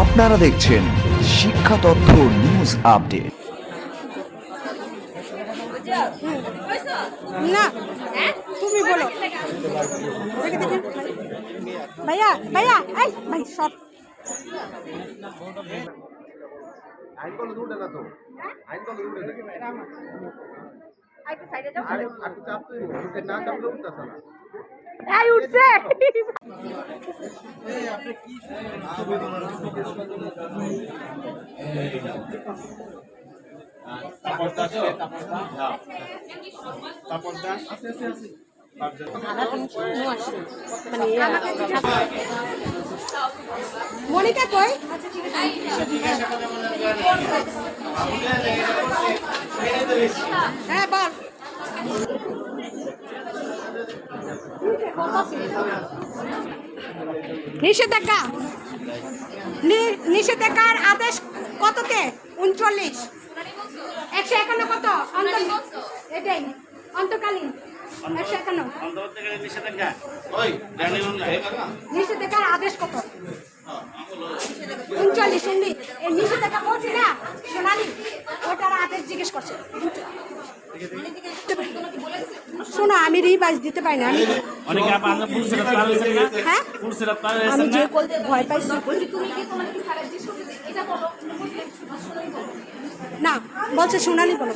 আপনারা দেখছেন শিক্ষা তথ্য নিউজ আপডেট। না তুমি বলো। ভাইয়া ভাইয়া এই সব। আইন কলেজ উঠে না তো আইন কলেজ উঠে না আরে একটু চাপ তুই উঠে না চাপলে উঠতেছে না এই উঠছে। মনিকা কই? হ্যাঁ বল। নিষেধাজ্ঞা। নিষেধাজ্ঞার আদেশ কততে? উনচল্লিশ। একশো একান্ন কত? এটাই অন্তকালীন একশো একান্ন ওই নিষেধাজ্ঞার আদেশ কত? উনচল্লিশ উনিশ এই নিষেধাজ্ঞা বলছি না সোনালি ওটার আদেশ জিজ্ঞেস করছে। শোনো আমি রিভাইজ দিতে পারি না। আমি হ্যাঁ? আমি যে করতে ভয় পাইছি না বলছে সোনালি বলো।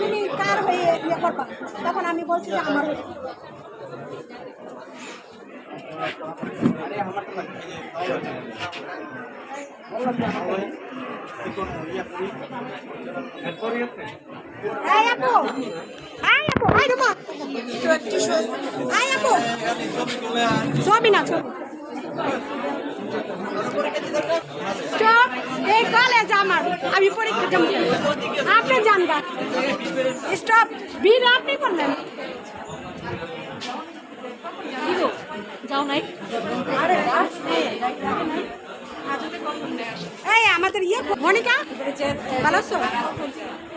তুমি কার হয়ে ইয়ে করবা? তখন আমি বলছি যে আমার। এই আপু আপু আপু ছবি না ছবি চুপ, এই কলেজ আমার, আমি পরীক্ষা দেবো আপনি জানবা স্টপ বিল আপনি করলেন যাও নাই। এই, আমাদের ইয়ে মনিকা, ভালো আছো?